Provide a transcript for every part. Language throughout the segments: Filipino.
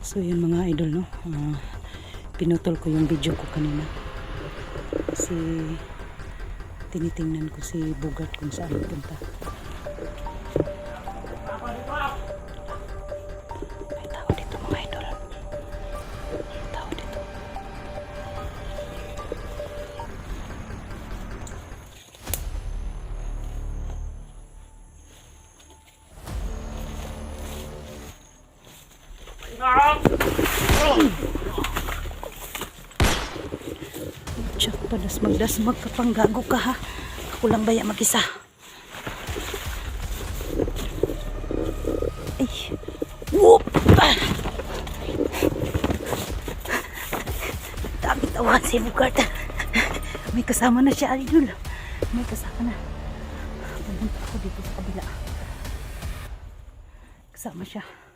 So yun mga idol no. Ah, pinutol ko yung video ko kanina. Kasi tinitingnan ko si Bugart kung saan punta. Tsak padas magdasmag ka pang ka ha. Ako lang baya mag-isa. Ay. Whoop! Ah. Dami tawa si Bugart. May kasama na siya, Idol. May kasama na. Pumunta ako dito sa kabila. Kasama siya.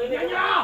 Tingnan nyo!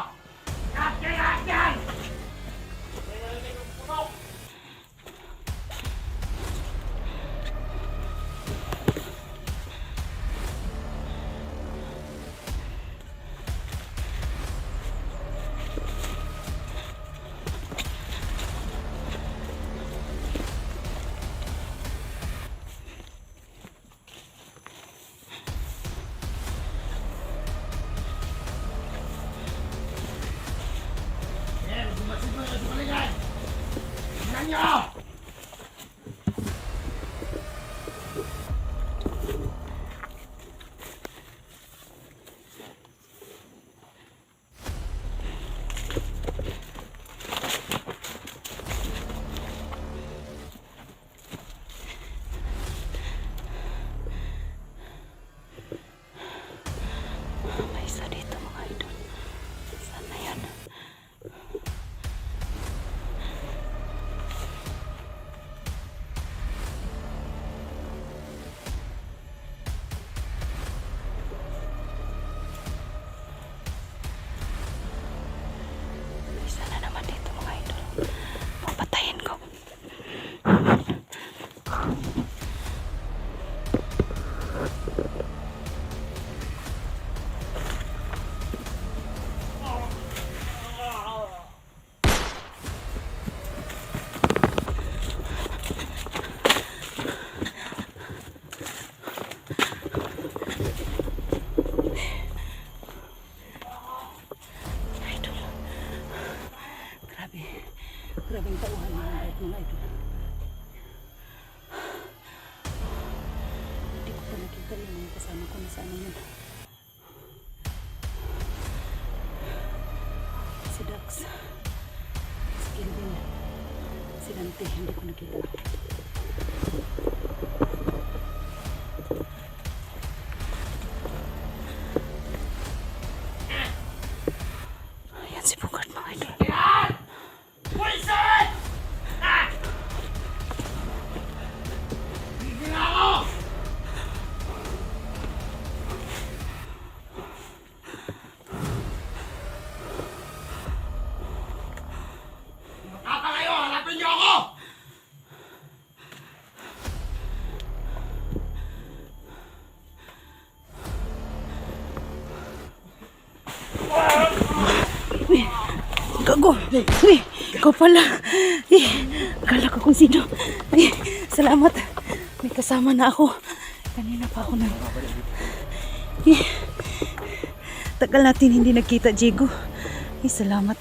Grabe ang tauhan mga idol. Mga idol. Hindi ko pa nakita yung mga kasama ko na sana yun. Si Dax. Si Kelvin. Si Dante. Hindi ko nakita. Pala. Eh, akala ko kung sino. Eh, salamat. May kasama na ako. Kanina pa ako nang... Eh, tagal natin hindi nagkita, Diego. Eh, salamat.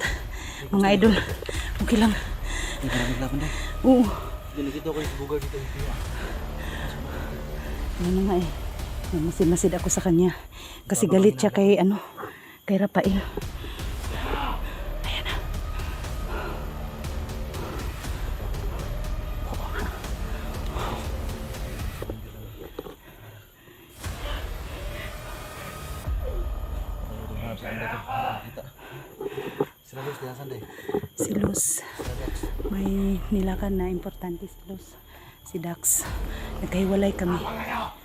Mga idol, okay lang. Ka namin laban daw. Oo, Dinikito ko yung bugar dito. ano nga eh. Masid-masid ako sa kanya. Kasi galit siya kay, ano, kay Rafael. Nilakan na importante si Luz. Si Dax. Nagkahiwalay kami. Ako!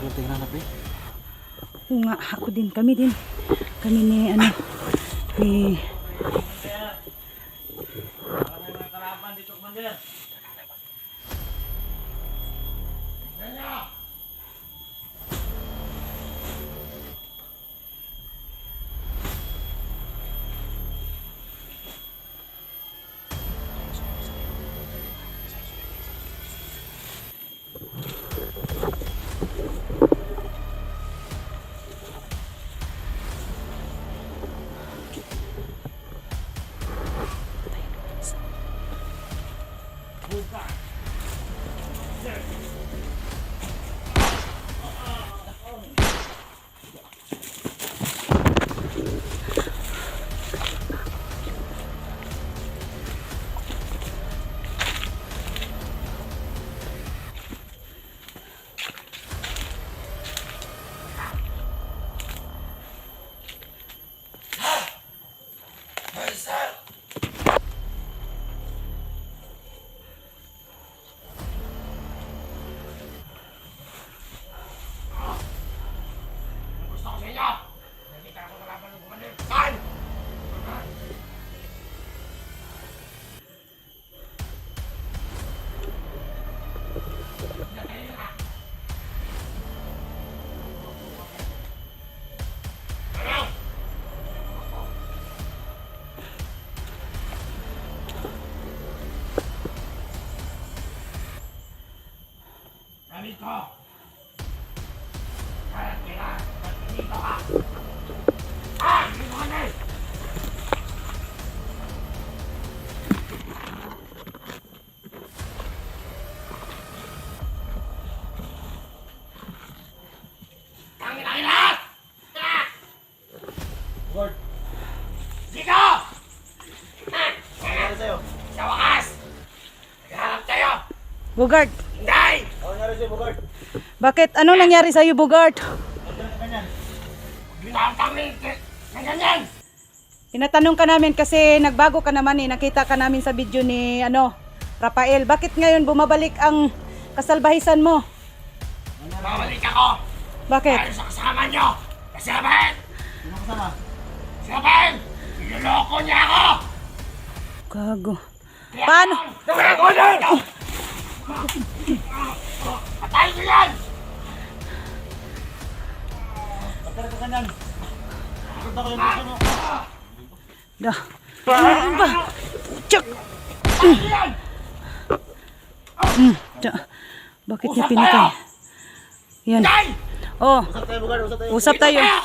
Yung tingnan natin. Oo nga, ako din. Kami din. Kami ni, ano, ni... Gusto Nalito! Kaya kaya, dito ka! Ah! Dito ka na! Lord, Dito! Sa wakas! Tayo! Bogart, Hindi! Ano nangyari sa'yo, Bogart? Bakit? Ano nangyari sa'yo, Bogart? Tinatanong ka namin kasi nagbago ka naman eh. Nakita ka namin sa video ni, ano, Rafael. Bakit ngayon bumabalik ang kasalbahisan mo? Babalik ako! Bakit? Dahil sa kasama nyo! Kasi Rafael! Sino kasama? Si Rafael! Niloloko niya ako! Gago. Paano? Patayin niyo yan! Da. Ano ba? Tsak! Mm, tsak. Bakit niya pinatay? Yan. Oh, Usap tayo, Bogart. Usap tayo. usap tayo. Tayo!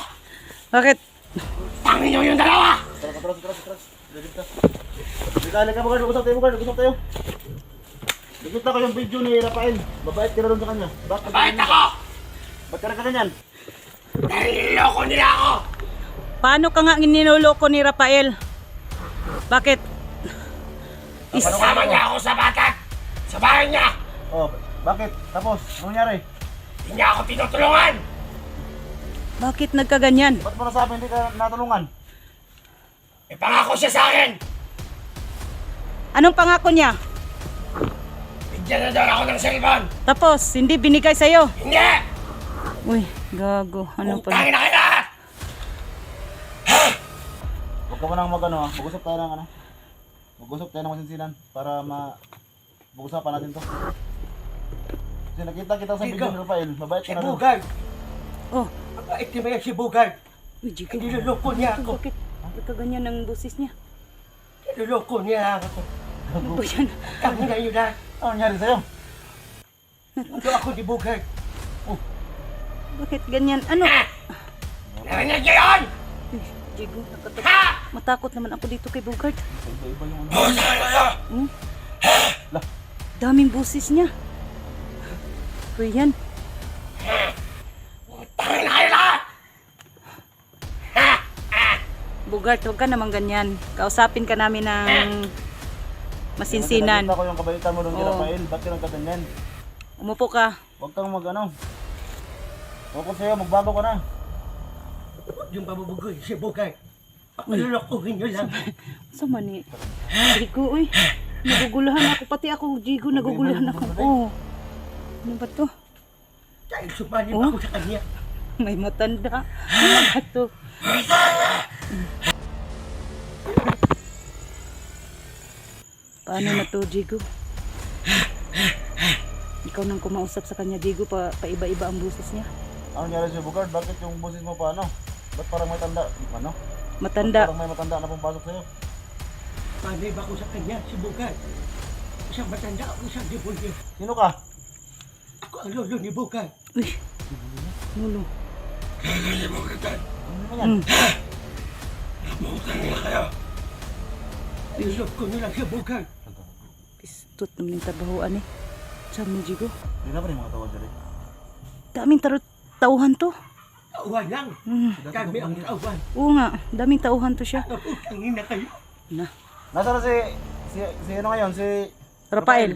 Bakit? Tangin niyo yung dalawa! Tara, tara, tara, tara. Dito ka. Bogart. Usap tayo, Bogart. Usap tayo. Nakita ko yung video ni Rafael. Mabait ka na rin sa kanya. Bakit? Bakit ako? Ba't ka ganyan? Dahil niloloko niya ako! Paano ka nga ninuloko ni Rafael? Bakit? Is Kasama niya ako sa batak! Sa bahay niya! Oh, Bakit? Tapos, anong nangyari? Hindi niya ako tinutulungan! Bakit nagkaganyan? Ba't mo nasabi hindi ka natulungan? May pangako siya sa akin! Anong pangako niya? Bigyan na daw ako ng cellphone! Tapos, hindi binigay sa'yo. Hindi! Uy, gago. Ano pa? Utangin na kita! Huwag ka mo nang mag-ano ha. Mag-usap tayo ng ano. Mag-usap tayo ng masinsinan para ma... Mag-usapan natin to. Kasi nakita kita sa video ni Rafael. Mabait ka na rin. Bugard! Oh, Mabait ni Maya si Bugard! uy, Jigo. Niloloko niya ako! Bakit? Nagkaganyan ng boses niya. Niloloko niya ako! Ano ba yan? Kami na yun na! Ano nangyari sa'yo? Ito ako ni Bugard! Bakit ganyan? Ano? Narinig niyo yun! Jigo, nakatakot. Ha! Matakot naman ako dito kay Bogart. Iba-iba yung ano. Boses kayo! Hmm? Daming boses niya. Uy, yan. Utangin na kayo lahat! Bogart, huwag ka naman ganyan. Kausapin ka namin ng masinsinan. Nakita ko yung kabaitan mo nung Oo. Rafael. Ba't ka nang kaganyan? Umupo ka. Huwag kang mag-ano. Ko sa'yo, magbago ka na. Yung pabubugoy si Bugard! Pakalolokohin niyo lang! Sa mani. Jigo, uy. Nagugulahan ako. Pati ako, Jigo, nagugulahan ako. Oo. Ano ba to? Dahil sumali Oh? ako sa kanya! May matanda. Ano ba to? Paano na to, Jigo? Ikaw nang kumausap sa kanya, Jigo, pa, paiba-iba ang busis niya. Ano nangyari sa'yo, Bugard? Bakit yung boses mo pa ano? Ba't parang may tanda? Ano? Matanda. Parang may matanda na pumasok sa'yo. Panay ba ako sa kanya si Bugard? Isang matanda ako isang demonyo! Sino ka? Ako ang lolo ni Bugard! Uy. Nulo. Ano yan? Mm. Nilolok ko nila si Bugard! Pistot naman yung tabahuan eh. Saan mo, Jigo? Hindi na ba rin mga tawag dali? Daming tarot tauhan to. Awan lang! Mm. Kami ang awan! Oo nga, daming tauhan to siya. Naputangin na kayo! Na. Nasaan na si... Si, si ano ngayon? Si... Rafael.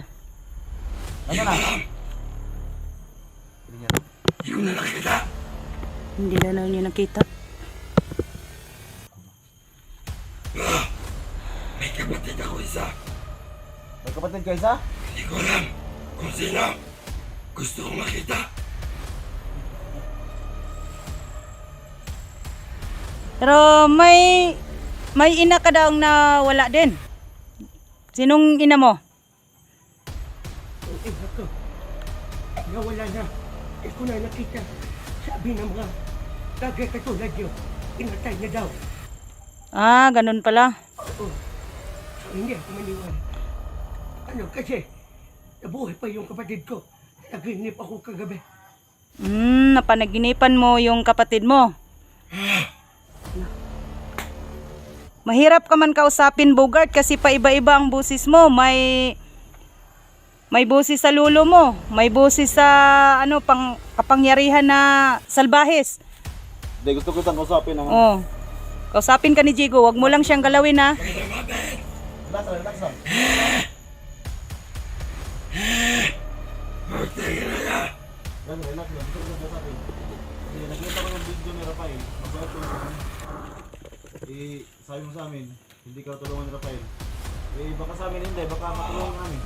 Nasaan na? Hindi na lang niya nakita. May kapatid ka isa? Kung sino gusto kong makita! Pero may may ina ka daw na wala din. Sinong ina mo? Ang ina ko! Nawala na! Hindi ko na nakita! Sabi ng mga tagay katulad niyo, inatay na daw! Ah, ganun pala. Oo. Hindi ako maniwala. Ano kasi, nabuhay pa yung kapatid ko. Naginip ako kagabi. Hmm, napanaginipan mo yung kapatid mo. Mahirap ka man kausapin Bogart kasi paiba-iba ang busis mo. May may busis sa lulo mo, may busis sa ano pang kapangyarihan na salbahis. Hindi, gusto ko itang kausapin ng... Oh. Kausapin ka ni Jigo, wag mo lang siyang galawin ha. Yung... Eh, sabi mo sa amin, hindi ka tulungan ni Rafael. Eh, baka sa amin hindi, baka matulungan namin.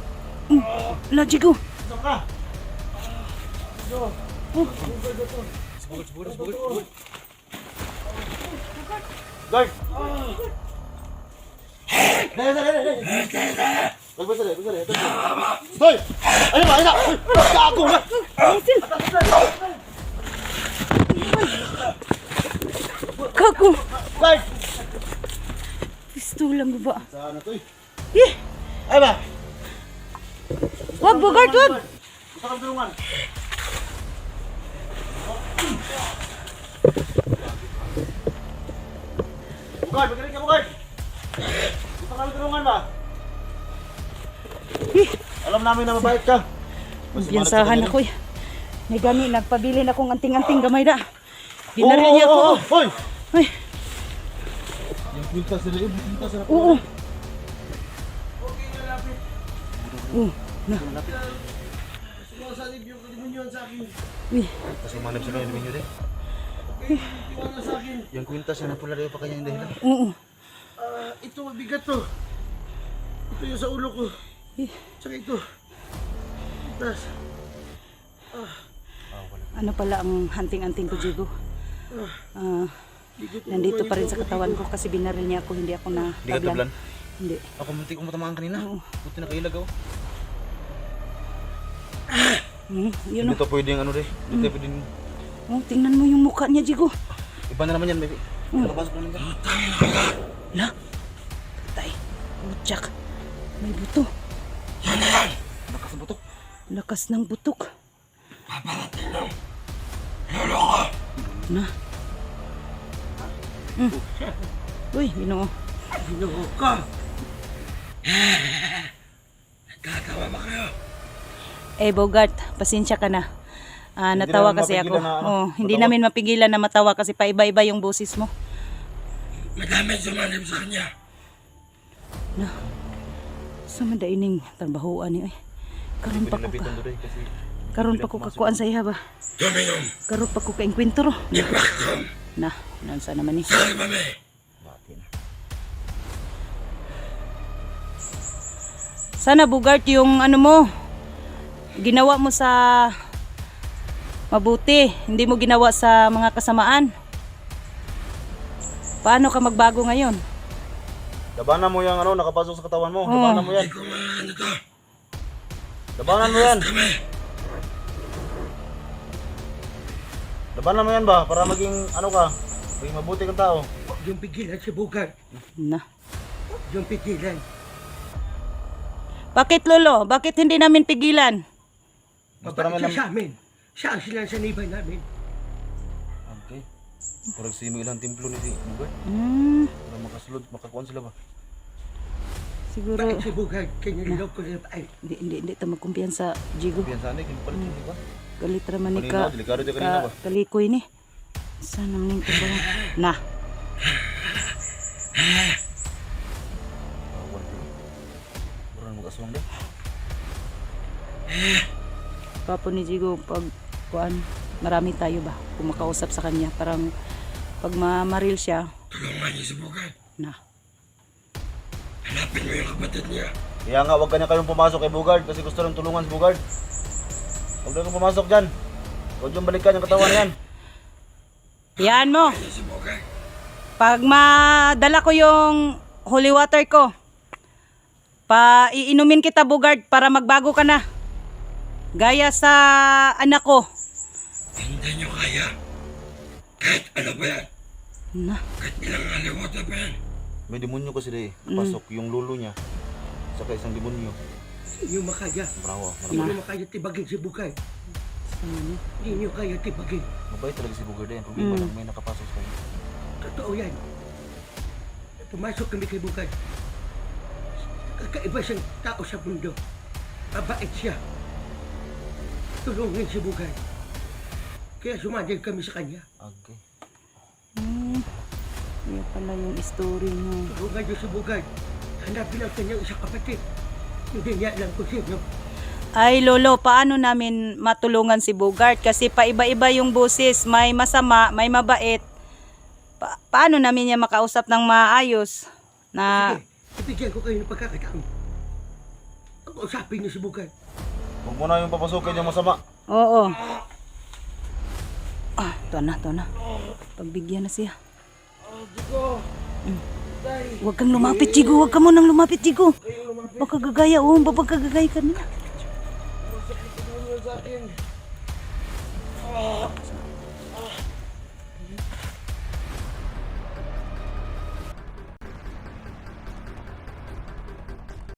La Jigo. Saan ka? Guard! Dali, dali, dali, dali. Dali, dali, dali. Hoy! Ayun ba, ayun na! Hoy! Gago na! Kago. Guard! Pistulang ba? Saan to eh? Eh, Ay ba? wag Bogart, wag. Gusto kang tulungan. Bugard, magaling ka, Bugard! Gusto kang tulungan ba? Eh, Alam namin na mabait ka. Biyansahan ako eh. May gani, nagpabili na akong anting-anting gamay da. Dinaril niya ako. Oo, Hoy! Ay, Yung kwintas sila, yung kwintas sila. oo. Oo, na. masanib yung kalimunyan sa akin. Uy, Kasi umanap sa kanya namin yun eh. Iwan sa akin. Yung kwintas na pula rin pa kanya yung dahilan. oo. Ah, ito mabigat to. Ito yung sa ulo ko. Eh, Tsaka ito. Tapos, ano pala ang hunting-anting ko, Jigo? Ah, ko nandito pa rin sa katawan ko kasi binaril niya ako, hindi ako na Hindi ka tablan? Hindi. Ako munti kong matamaan kanina. Oo. Buti na kailag ako. Hmm, yun Hindi o. to pwedeng ano rin. Hindi to pwedeng... Oh, tingnan mo yung mukha niya, Jigo. Iba na naman yan, baby. Nakapasok naman yan. La, tay. Utsak. May buto. Lakas ang butok. Lakas ng butok. Na. Mm. Uy, ginoo. Ginoo ka. Eh, Bogart, pasensya ka na. Ah, Hindi natawa kasi ako. na ano, oh, hindi matawa. namin mapigilan na matawa kasi paiba-iba yung boses mo. Madami sumanib sa kanya. Na. Sa madaining trabahoan ni ay. Karon pa ko ka. Eh. Karon pa ko kakuan sa iya ba. Karon pa ko ka enkwentro. Na, nansa naman ni. Na. Sana Bogart yung ano mo. Ginawa mo sa mabuti, hindi mo ginawa sa mga kasamaan. Paano ka magbago ngayon? Labanan mo yung ano, nakapasok sa katawan mo. Oo. Labanan mo yan. Labanan mo yan. Labanan mo yan ba? Para maging ano ka? Maging mabuti kang tao. Huwag yung pigilan si Bugard. Na. Huwag yung pigilan. Bakit lolo? Bakit hindi namin pigilan? Mabait naman siya ng... sa amin. Siya ang sinasaniban namin. Okay. Parang si ilang templo ni si Bugay. Hmm, Para makasulod, makakuan sila ba? siguro Bakit si Bugard? Kanya nilog ko nila ay. Hindi hindi hindi ta magkumpiyansa Jigo. Piyan sana, kinipalit yun, di ba? Galit raman ni ka. ka kalikoy ni. Na. Bawal ko. Murang mag-aswang din. Papo ni Jigo pag kuan marami tayo ba kumakausap sa kanya parang pag mamaril siya Tulungan niyo si Bugard. na Hanapin mo yung kapatid niya. Kaya nga, huwag kanya kayong pumasok kay Bugard kasi gusto rin tulungan si Bugard. Huwag na kayong pumasok dyan. Huwag yung balikan yung katawan na yan. Yan mo. Pag madala ko yung holy water ko, pa iinumin kita Bugard para magbago ka na. Gaya sa anak ko. Hindi niyo kaya. Kahit ano ba yan? Na. Kahit ilang aliwata pa yan. May demonyo kasi dahil. Pasok yung lulo niya. Saka isang demonyo. Niyo makaya. Bravo. Niyo makaya tibagin si Bugard. Hindi niyo kaya tibagin. Mabait talaga si Bugard yan. Problema lang may nakapasok sa kanya. Totoo yan. Pumasok kami kay Bugard. Kakaiba siyang tao sa mundo. Mabait siya. Tulungin si Bugard. Kaya sumandig kami sa kanya. Okay. Hmm. Yan pala yung story mo. Tulungan niyo si Bugard. Hanapin ang kanyang isang kapatid. Hindi niya alam kung sino. Ay lolo, paano namin matulungan si Bogart? Kasi paiba-iba yung boses, may masama, may mabait. Pa- paano namin niya makausap ng maayos? Na Sige, ibigyan ko kayo ng pagkakataon. Ang usapin niyo si Bugard. Huwag mo na yung papasukin yung masama. Oo. Ah, ito na, ito na. Pagbigyan na siya. Mm. Huwag kang lumapit, Jigo. Huwag ka munang lumapit, Jigo. Baka gagaya, oh. Baka gagaya ka na.